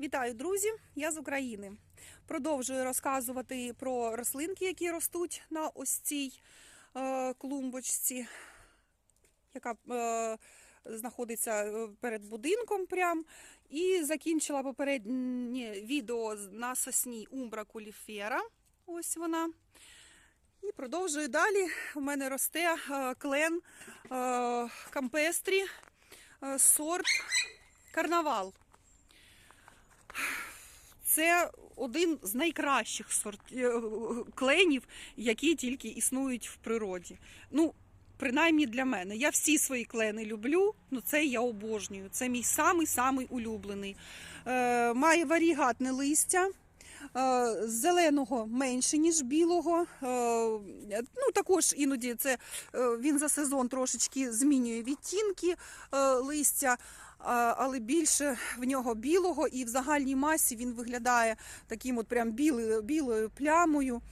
Вітаю, друзі! Я з України. Продовжую розказувати про рослинки, які ростуть на ось цій е, клумбочці, яка е, знаходиться е, перед будинком. Прям. І закінчила попереднє відео на сосні Умбра куліфера. Ось вона. І продовжую далі. У мене росте е, клен е, кампестрі, е, сорт карнавал. Це один з найкращих сорт е, кленів, які тільки існують в природі. Ну, принаймні для мене. Я всі свої клени люблю, ну це я обожнюю. Це мій самий-самий улюблений. Е, має варігатне листя. е, Зеленого менше, ніж білого. Е, Ну, також іноді це він за сезон трошечки змінює відтінки листя але більше в нього білого, і в загальній масі він виглядає таким от прям білою, білою плямою.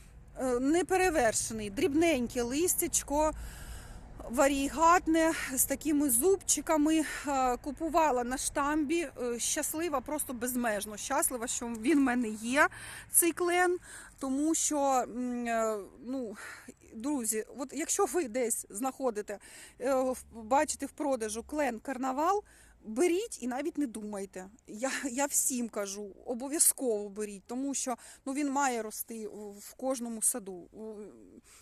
Е, Неперевершений, дрібненьке листячко, варігатне, з такими зубчиками. Е, Купувала на штамбі. Е, Щаслива, просто безмежно щаслива, що він в мене є, цей клен. Тому що, ну, друзі, от якщо ви десь знаходите, бачите в продажу клен карнавал, беріть і навіть не думайте. Я, я всім кажу, обов'язково беріть, тому що ну, він має рости в кожному саду.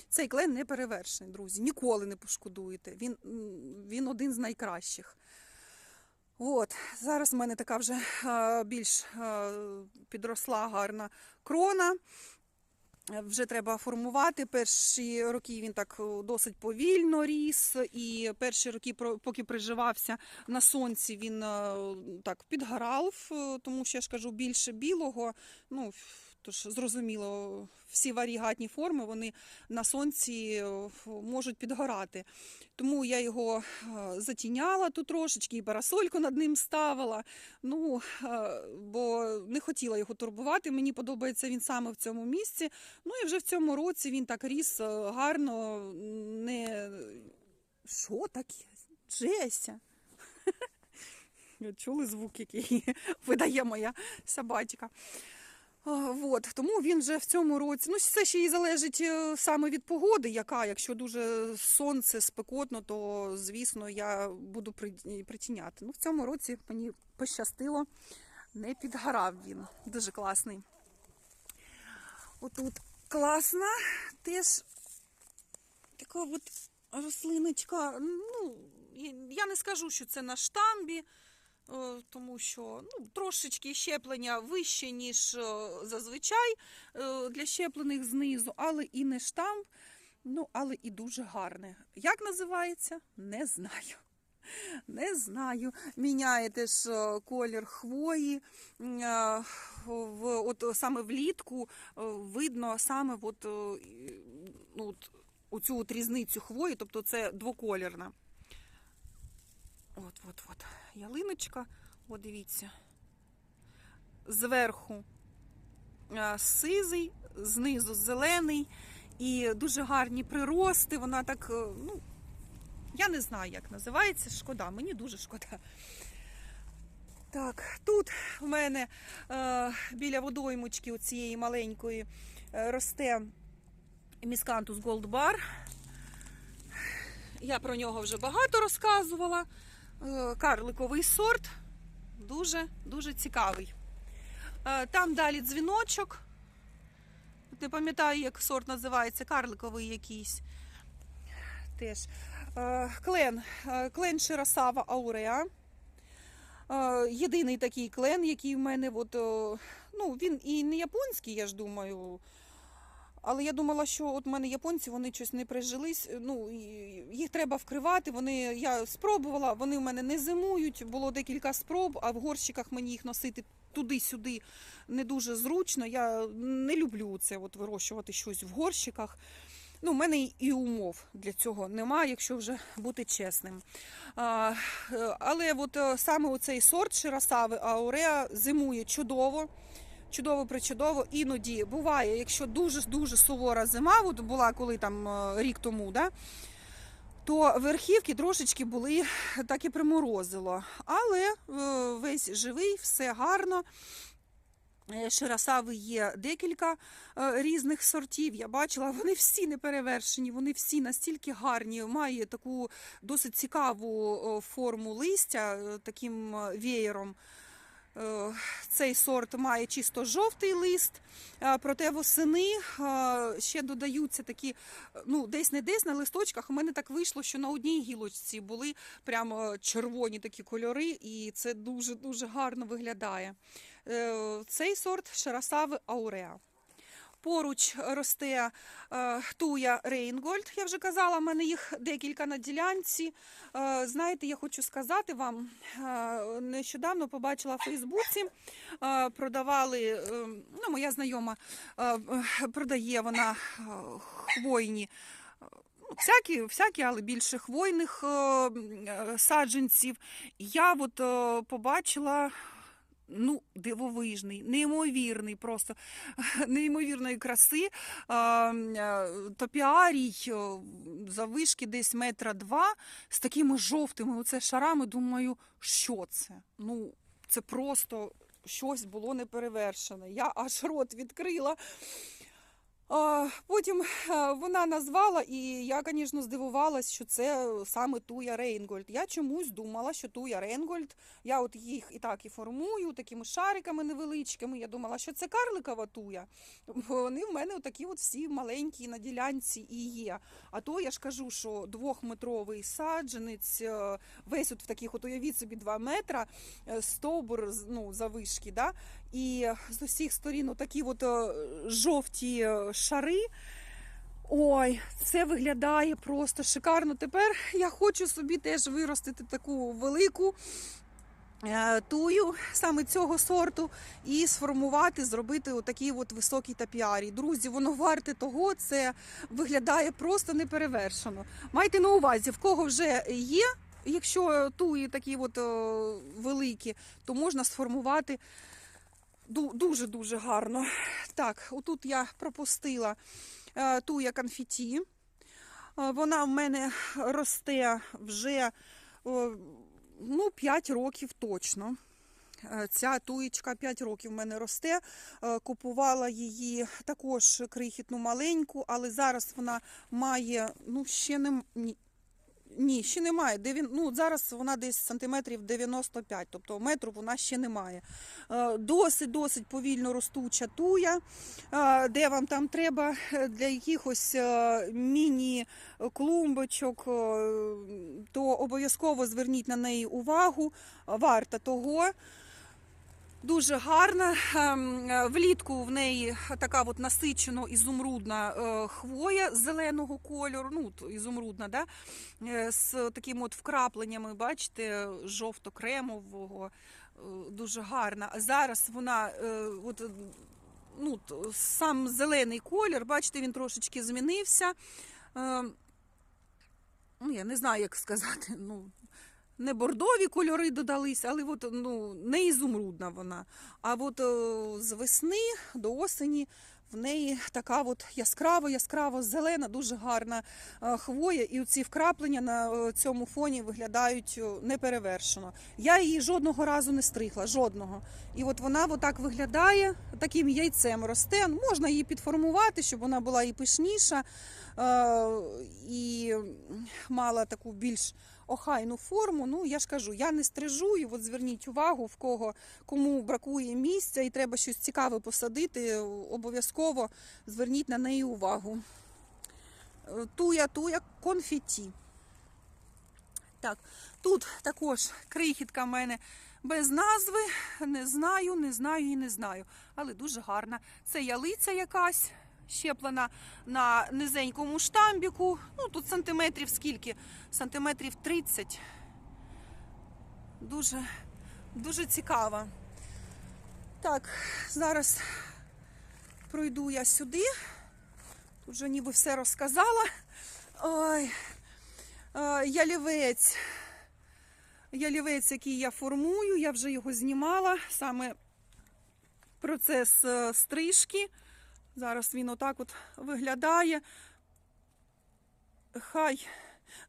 Цей клен не перевершений, друзі. Ніколи не пошкодуєте. Він, він один з найкращих. От, зараз в мене така вже більш підросла гарна крона. Вже треба формувати. Перші роки він так е, досить повільно ріс, і перші роки, поки приживався на сонці, він е, так підгорав, е, тому що я ж кажу більше білого. Ну тож зрозуміло, всі варігатні форми вони на сонці е, можуть підгорати. Тому я його е, затіняла тут трошечки, і парасольку над ним ставила. Ну, е, бо не хотіла його турбувати. Мені подобається він саме в цьому місці. Ну і вже в цьому році він так ріс гарно, не. Що таке? Джеся? Чули звук, який видає моя собачка. А, Вот, тому він вже в цьому році. Ну, це ще й залежить е, саме від погоди, яка. Якщо дуже сонце спекотно, то звісно я буду притіняти. Ну, в цьому році мені пощастило, не підгорав він. Дуже класний. Отут класна, теж така от рослиночка. Ну, я не скажу, що це на штамбі. Е, Тому що ну, трошечки щеплення вище, ніж е, зазвичай е, для щеплених знизу, але і не штамп, ну, але і дуже гарне. Як називається? Не знаю. Не знаю. Міняє теж колір хвої. От саме влітку видно саме от, ну, от, оцю от різницю хвої, тобто це двоколірна. От, от, от. Ялиночка, от дивіться. Зверху е, сизий, знизу зелений і дуже гарні прирости. Вона так, е, ну, я не знаю, як називається. Шкода, мені дуже шкода. Так, тут в мене е, біля водоймочки цієї маленької е, росте міскантус Bar. Я про нього вже багато розказувала. Е, Карликовий сорт. Дуже дуже цікавий. Е, Там далі дзвіночок. Не пам'ятаю, як сорт називається, карликовий якийсь. Теж. Е, Клен. Клен Широсава Ауреа. Єдиний такий клен, який в мене, от, ну, він і не японський, я ж думаю. Але я думала, що от в мене японці вони щось не прижились. Ну їх треба вкривати. Вони я спробувала, вони в мене не зимують. Було декілька спроб, а в горщиках мені їх носити туди-сюди не дуже зручно. Я не люблю це от вирощувати щось в горщиках. Ну, в мене і умов для цього немає, якщо вже бути чесним. А, е, але от е, саме оцей сорт Широсави Ауреа зимує чудово. Чудово причудово. Іноді буває, якщо дуже дуже сувора зима, от була коли там е, рік тому, да, то верхівки трошечки були так і приморозило. Але е, весь живий, все гарно. Е, Ширасави є декілька різних сортів. Я бачила, вони всі не перевершені, вони всі настільки гарні. Має таку досить цікаву форму листя таким веєром. Е, Цей сорт має чисто жовтий лист, е, проте восени е, ще додаються такі, ну десь не десь на листочках. У мене так вийшло, що на одній гілочці були прямо червоні такі кольори, і це дуже дуже гарно виглядає. Цей сорт Шарасави Ауреа. Поруч росте е, туя Рейнгольд. Я вже казала, в мене їх декілька на ділянці. Е, знаєте, я хочу сказати вам, е, нещодавно побачила в Фейсбуці, продавали, ну, моя знайома продає вона хвойні. ну, Всякі, всякі, але більше хвойних саджанців. Я от побачила ну, дивовижний, неймовірний, просто неймовірної краси. Топіарій за завишки десь метра два з такими жовтими оце шарами. Думаю, що це? Ну, це просто щось було неперевершене. Я аж рот відкрила. Потім е, вона назвала, і я, звісно, здивувалась, що це саме Туя Рейнгольд. Я чомусь думала, що Туя Рейнгольд, я от їх і так і формую такими шариками невеличкими. Я думала, що це карликова туя. Вони в мене такі от всі маленькі на ділянці і є. А то я ж кажу, що двохметровий саджанець, е, весь от в таких, от уявіть собі, два метра, е, стовбур ну, завишки, да? І з усіх сторін такі от е, жовті е, шари. Ой, це виглядає просто шикарно. Тепер я хочу собі теж виростити таку велику е, тую саме цього сорту і сформувати, зробити отакий от високий тапіарій. Друзі, воно варте того, це виглядає просто неперевершено. Майте на увазі, в кого вже є. Якщо туї такі от великі, то можна сформувати дуже-дуже гарно. Так, отут я пропустила е, туя конфеті. Е, Вона в мене росте вже е, ну, 5 років точно. Ця туєчка 5 років в мене росте. Купувала її також крихітну маленьку, але зараз вона має, ну, ще не ні, ще немає. Девін- Ну, зараз вона десь сантиметрів 95, тобто метру вона ще немає. Е, Досить-досить повільно ростуча туя, е, де вам там треба е, для якихось е, міні-клумбочок, е, то обов'язково зверніть на неї увагу. Варта того. Дуже гарна. Ем, е, Влітку в неї така от насичено ізумрудна е, хвоя зеленого кольору, ну ізумрудна, да? е, з такими от вкрапленнями, бачите, жовто-кремового, дуже гарна. А зараз вона от, ну, сам зелений колір, бачите, він трошечки змінився. Е, Ну, я не знаю, як сказати. Ну, не бордові кольори додались, але от, ну, не ізумрудна вона. А от о, з весни до осені в неї така от яскраво, яскраво зелена, дуже гарна е, хвоя, і ці вкраплення на е, цьому фоні виглядають е, неперевершено. Я її жодного разу не стригла, жодного. І от вона отак виглядає, таким яйцем росте. Ну, Можна її підформувати, щоб вона була і пишніша, е, і мала таку більш охайну форму. Ну, я ж кажу, я не стрижу, і от зверніть увагу, в кого кому бракує місця і треба щось цікаве посадити, обов'язково зверніть на неї увагу. Е, Туя, туя, конфеті. Так, тут також крихітка в мене без назви. Не знаю, не знаю і не знаю. Але дуже гарна. Це ялиця якась щеплена на низенькому штамбіку. Ну, тут сантиметрів скільки? Сантиметрів 30. Дуже, дуже цікава. Так, зараз пройду я сюди. Тут вже ніби все розказала. Ой, е, ялівець. Ялівець, який я формую, я вже його знімала. Саме процес е, стрижки. Зараз він отак от виглядає. Хай,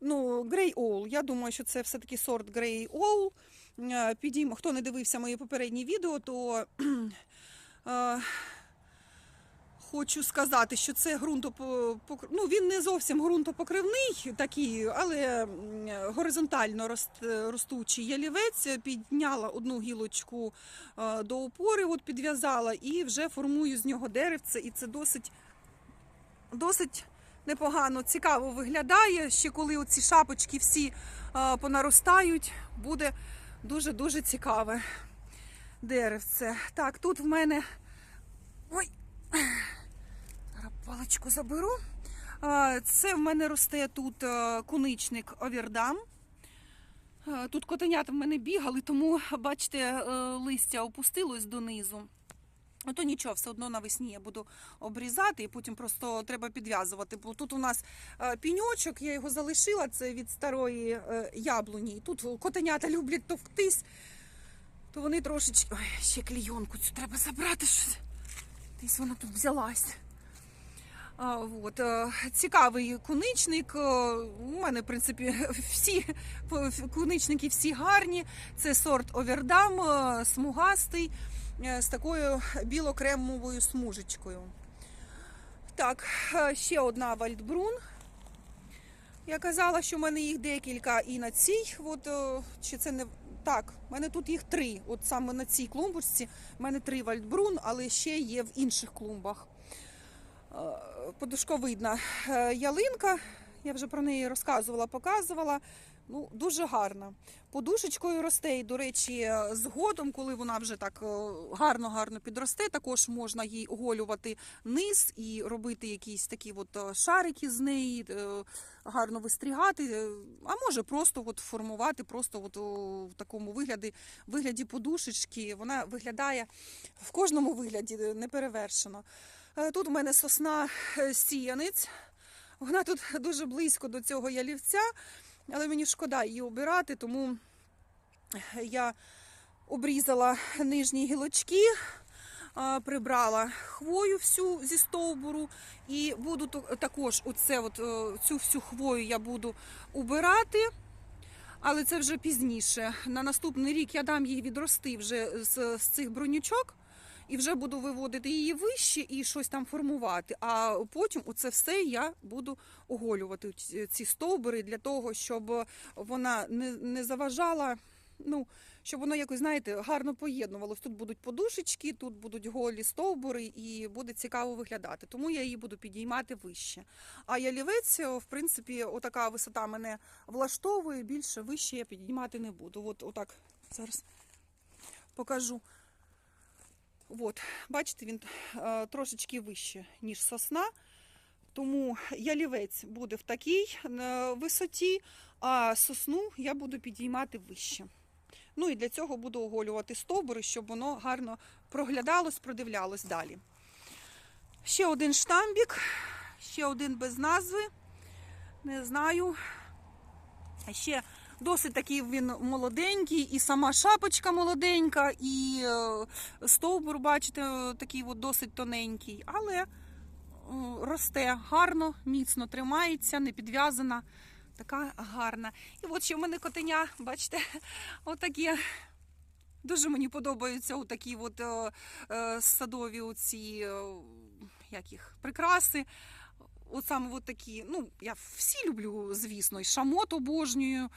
ну, Grey Owl. Я думаю, що це все-таки сорт Grey Owl. Е, Підіймо, хто не дивився мої попередні відео, то Е, Хочу сказати, що це ґрунтопокр... ну, він не зовсім ґрунтопокривний такий, але горизонтально рост- ростучий ялівець. Підняла одну гілочку е, до опори, от підв'язала і вже формую з нього деревце. І це досить, досить непогано, цікаво виглядає. Ще коли оці шапочки всі е, понаростають, буде дуже-дуже цікаве деревце. Так, тут в мене. Ой, паличку заберу. Це в мене росте тут е, куничник Овердам. Е, Тут котенята в мене бігали, тому, бачите, е, листя опустилось донизу. Ну, то нічого, все одно навесні я буду обрізати і потім просто треба підв'язувати. Бо тут у нас е, піньочок, я його залишила, це від старої яблуні. Тут котенята люблять товктись, то вони трошечки. Ой, ще клійонку цю треба забрати щось. Десь вона тут взялась. От, е, цікавий куничник. е, У мене, в принципі, всі куничники всі гарні. Це сорт Овердам, е, смугастий, з такою білокремовою смужечкою. Так, ще одна вальдбрун. Я казала, що в мене їх декілька і на цій. От, чи це не так, в мене тут їх три. От саме на цій клумбочці в мене три вальдбрун, але ще є в інших клумбах. Е, Подушковидна е, ялинка. Я вже про неї розказувала, показувала. Ну, дуже гарна. Подушечкою росте, і, до речі, е, згодом, коли вона вже так гарно-гарно підросте, також можна їй оголювати низ і робити якісь такі от шарики з неї, гарно вистрігати, а може просто от формувати просто от в такому вигляді, вигляді подушечки. Вона виглядає в кожному вигляді неперевершено. Е, Тут у мене сосна е, сіянець. Вона тут дуже близько до цього ялівця, але мені шкода її обирати, тому я обрізала нижні гілочки, прибрала хвою всю зі стовбуру і буду також оце от, е, цю всю хвою я буду убирати. Але це вже пізніше. На наступний рік я дам їй відрости вже з, з цих бронючок і вже буду виводити її вище і щось там формувати. А потім оце все я буду оголювати ці- стовбури для того, щоб вона не, не заважала. Ну, щоб воно якось, знаєте, гарно поєднувалось. Тут будуть подушечки, тут будуть голі стовбури, і буде цікаво виглядати. Тому я її буду підіймати вище. А ялівець, в принципі, отака висота мене влаштовує, більше вище я підіймати не буду. От отак зараз покажу. От, бачите, він е, трошечки вище, ніж сосна. Тому ялівець буде в такій е, висоті, а сосну я буду підіймати вище. Ну і для цього буду оголювати стовбури, щоб воно гарно проглядалось, продивлялось далі. Ще один штамбік, ще один без назви. Не знаю. Ще досить такий він молоденький, і сама шапочка молоденька, і е, стовбур, бачите, такий от досить тоненький, але е, росте гарно, міцно тримається, не підв'язана, така гарна. І от ще в мене котеня, бачите, отакі. Дуже мені подобаються отакі от е, е, садові оці, як їх, прикраси. От саме от такі, ну, я всі люблю, звісно, і шамот обожнюю.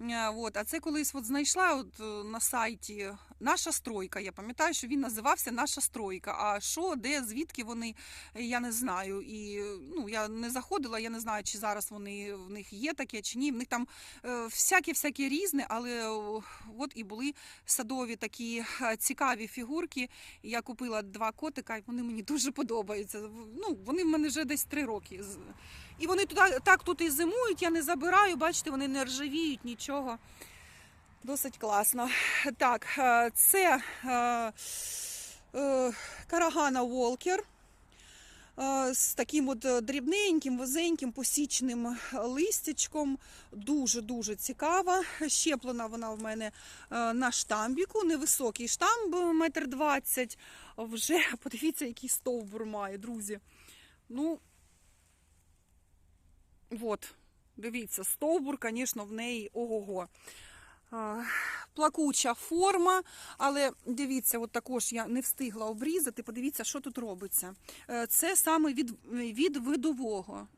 Е, От, а це колись от знайшла от, е, на сайті наша стройка. Я пам'ятаю, що він називався Наша стройка. А що, де, звідки вони, я не знаю. І ну, я не заходила, я не знаю, чи зараз вони в них є таке, чи ні. В них там е, всяке-всяке різне, але от і були садові такі цікаві фігурки. Я купила два котика, і вони мені дуже подобаються. Ну, вони в мене вже десь три роки. І вони туди, так тут і зимують, я не забираю, бачите, вони не ржавіють, нічого. Досить класно. Так, е, це е, е, Карагана Волкер е, з таким от е, дрібненьким, вузеньким, посічним листячком. Дуже-дуже цікава. Щеплена вона в мене е, на штамбіку. Невисокий штамб, метр двадцять. Вже подивіться, який стовбур має, друзі. Ну, от, дивіться, стовбур, звісно, в неї ого-го. плакуча форма, але дивіться, от також я не встигла обрізати. Подивіться, що тут робиться. Е, Це саме від, від видового.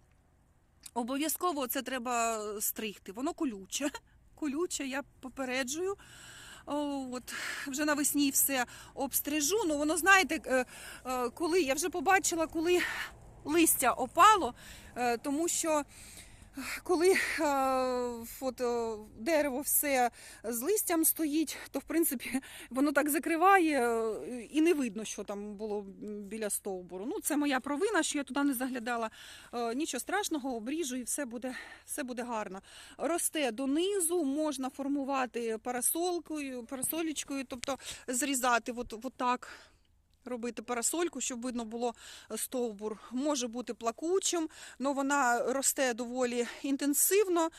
Обов'язково це треба стригти. Воно колюче. Колюче, я попереджую. От вже навесні все обстрижу. Ну воно знаєте, е, е, коли я вже побачила, коли листя опало, е, тому що е, коли е, от, дерево все з листям стоїть, то в принципі воно так закриває і не видно, що там було біля стовбуру. Ну, це моя провина, що я туди не заглядала. Нічого страшного, обріжу і все буде, все буде гарно. Росте донизу, можна формувати парасолкою, парасолічкою, тобто зрізати от, от так. Робити парасольку, щоб видно було стовбур. Може бути плакучим, але вона росте доволі інтенсивно,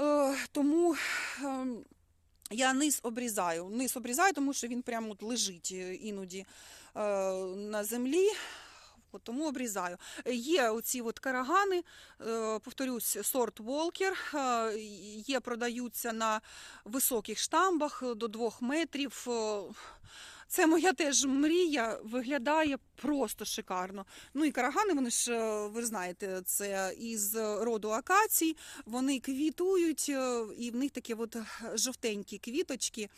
е, тому е, я низ обрізаю. Низ обрізаю, тому що він прямо от лежить е, іноді е, на землі. От тому обрізаю. Є оці от карагани, е, повторюсь, сорт Волкер. е, Є, продаються на високих штамбах е, до 2 метрів. Це моя теж мрія, виглядає просто шикарно. Ну і карагани, вони ж, е, ви знаєте, це із роду акацій. Вони квітують, е, і в них такі от жовтенькі квіточки.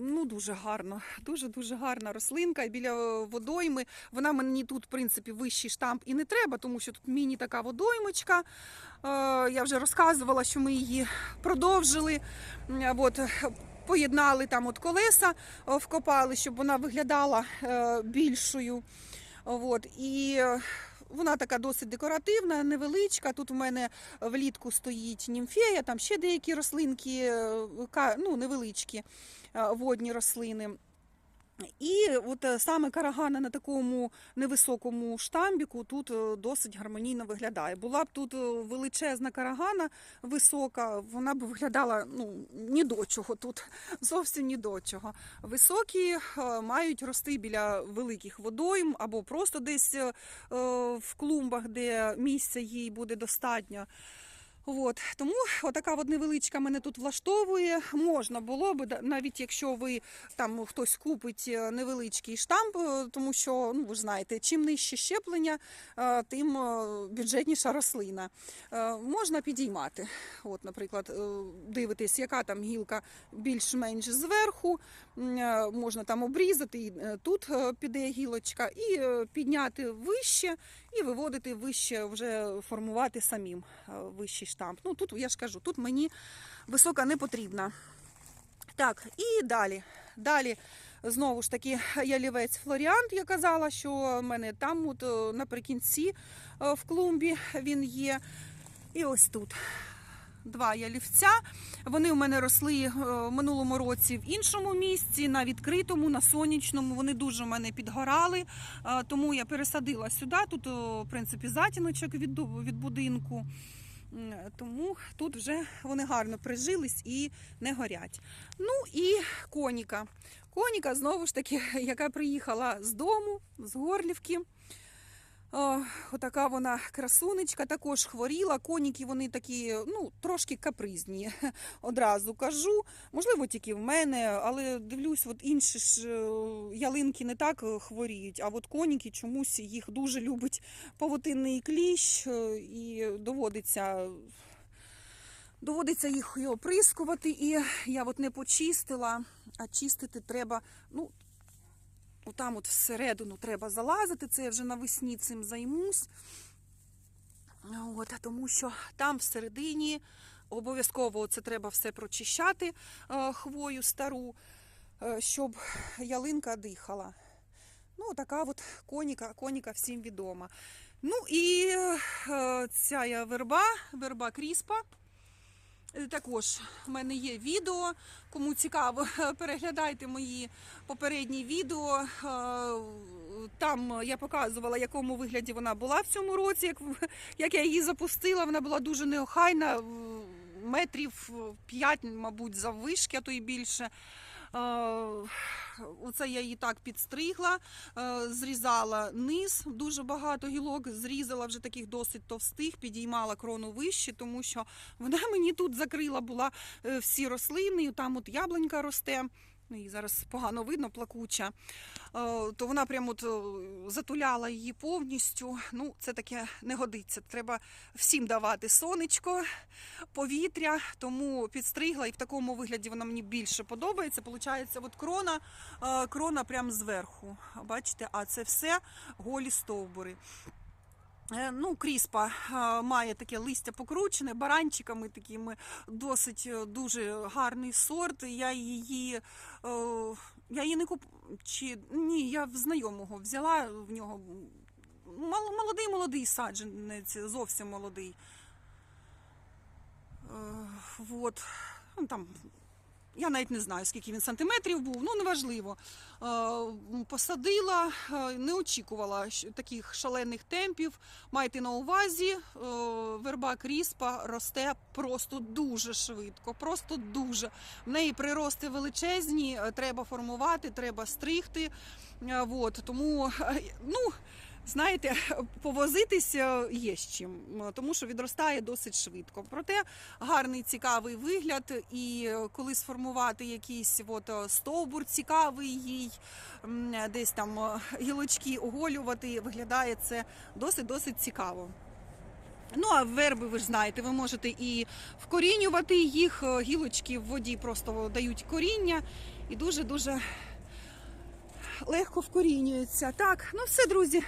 Ну, дуже гарно, дуже дуже гарна рослинка. Біля водойми. Вона мені тут, в принципі, вищий штамп і не треба, тому що тут міні така водоймочка. Е, я вже розказувала, що ми її продовжили. От, поєднали там от колеса, е, вкопали, щоб вона виглядала е, більшою. От, і е, вона така досить декоративна, невеличка. Тут у мене влітку стоїть німфея, там ще деякі рослинки, ну, невеличкі водні рослини. І от е, саме карагана на такому невисокому штамбіку тут е, досить гармонійно виглядає. Була б тут е, величезна карагана висока, вона б виглядала ну, ні до чого тут, зовсім ні до чого. Високі мають рости біля великих водойм або просто десь в клумбах, де місця їй буде достатньо. От тому отака от невеличка мене тут влаштовує. Можна було б навіть якщо ви там хтось купить е, невеличкий штамп, е, тому що ну ви ж знаєте, чим нижче щеплення, е, тим бюджетніша рослина. Можна підіймати. От, наприклад, дивитись, яка там гілка більш-менш зверху. Можна там обрізати, і тут піде гілочка, і підняти вище, і виводити вище, вже формувати самим е, вищий штамп. Ну тут я ж кажу, тут мені висока не потрібна. Так, і далі. Далі знову ж таки ялівець Флоріант. Я казала, що в мене там, от е, наприкінці е, в клумбі він є. І ось тут. Два ялівця. Вони у мене росли е, в минулому році в іншому місці, на відкритому, на сонячному. Вони дуже в мене підгорали, е, тому я пересадила сюди. Тут, в принципі, затіночок від будинку. Тому тут вже вони гарно прижились і не горять. Ну і коніка. Коніка, знову ж таки, яка приїхала з дому, з Горлівки. О, отака вона красунечка, також хворіла. Коніки вони такі, ну, трошки капризні. Одразу кажу. Можливо, тільки в мене, але дивлюсь, от інші ж е, ялинки не так хворіють, а от коніки чомусь їх дуже любить павутинний кліщ, е, і доводиться. Доводиться їх оприскувати, і я от не почистила, а чистити треба. Ну, там от всередину треба залазити, це я вже навесні цим займусь. От, тому що там всередині обов'язково це треба все прочищати, е, хвою стару, е, щоб ялинка дихала. Ну, така от коніка, коніка всім відома. Ну і е, ця верба, верба кріспа. Е, Також в мене є відео. Кому цікаво, переглядайте мої попередні відео. Е, Там я показувала, якому вигляді вона була в цьому році. Як, як я її запустила, вона була дуже неохайна, метрів 5, мабуть, заввишки, а то і більше. Е, оце я її так підстригла, е, зрізала низ, дуже багато гілок, зрізала вже таких досить товстих, підіймала крону вище, тому що вона мені тут закрила була е, всі рослини, там от яблунька росте. Її зараз погано видно, плакуча, Е, то вона прямо е, затуляла її повністю. Ну, це таке не годиться. Треба всім давати сонечко, повітря, тому підстригла і в такому вигляді вона мені більше подобається. Получається, от крона, е, крона прямо зверху. Бачите, а це все голі стовбури. Е, Ну, кріспа е, має таке листя покручене, баранчиками такими, досить е, дуже гарний сорт. Я її, я її не куп... Чи... Ні, я в знайомого взяла в нього молодий молодий саджанець, зовсім молодий. Вот. Ну, Там, я навіть не знаю, скільки він сантиметрів був, ну неважливо. Е, Посадила, е, не очікувала таких шалених темпів. Майте на увазі, е, верба кріспа росте просто дуже швидко, просто дуже. В неї прирости величезні, треба формувати, треба стригти. Вот, тому, ну, знаєте, повозитись е, є з чим, тому що відростає досить швидко. Проте гарний цікавий вигляд, і е, коли сформувати якийсь от, е, стовбур цікавий їй, десь там е, гілочки оголювати, виглядає це досить-досить цікаво. Ну, а верби, ви ж знаєте, ви можете і вкорінювати їх, е, гілочки в воді просто дають коріння і дуже-дуже легко вкорінюються. Так, ну все, друзі.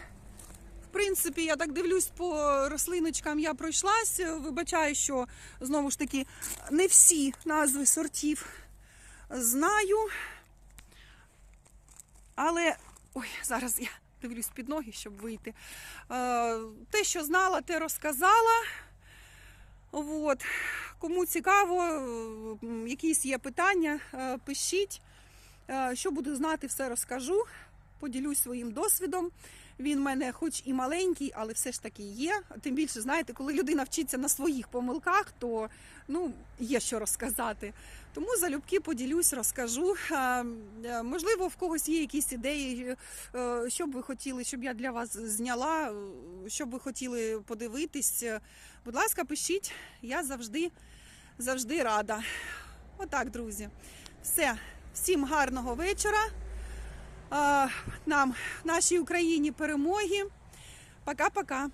В принципі, я так дивлюсь по рослиночкам, я пройшлась. Вибачаю, що знову ж таки не всі назви сортів знаю. Але ой, зараз я дивлюсь під ноги, щоб вийти. Е, Те, що знала, те розказала. От. Кому цікаво, якісь є питання, е, пишіть. Е, Що буду знати, все розкажу. Поділюсь своїм досвідом. Він в мене, хоч і маленький, але все ж таки є. Тим більше, знаєте, коли людина вчиться на своїх помилках, то ну, є що розказати. Тому залюбки поділюсь, розкажу. Е, Можливо, в когось є якісь ідеї, е, що б ви хотіли, щоб я для вас зняла, е, що б ви хотіли подивитись. Будь ласка, пишіть, я завжди, завжди рада. Отак, друзі. Все, всім гарного вечора. Нам, нашій Україні перемоги. Пока-пока.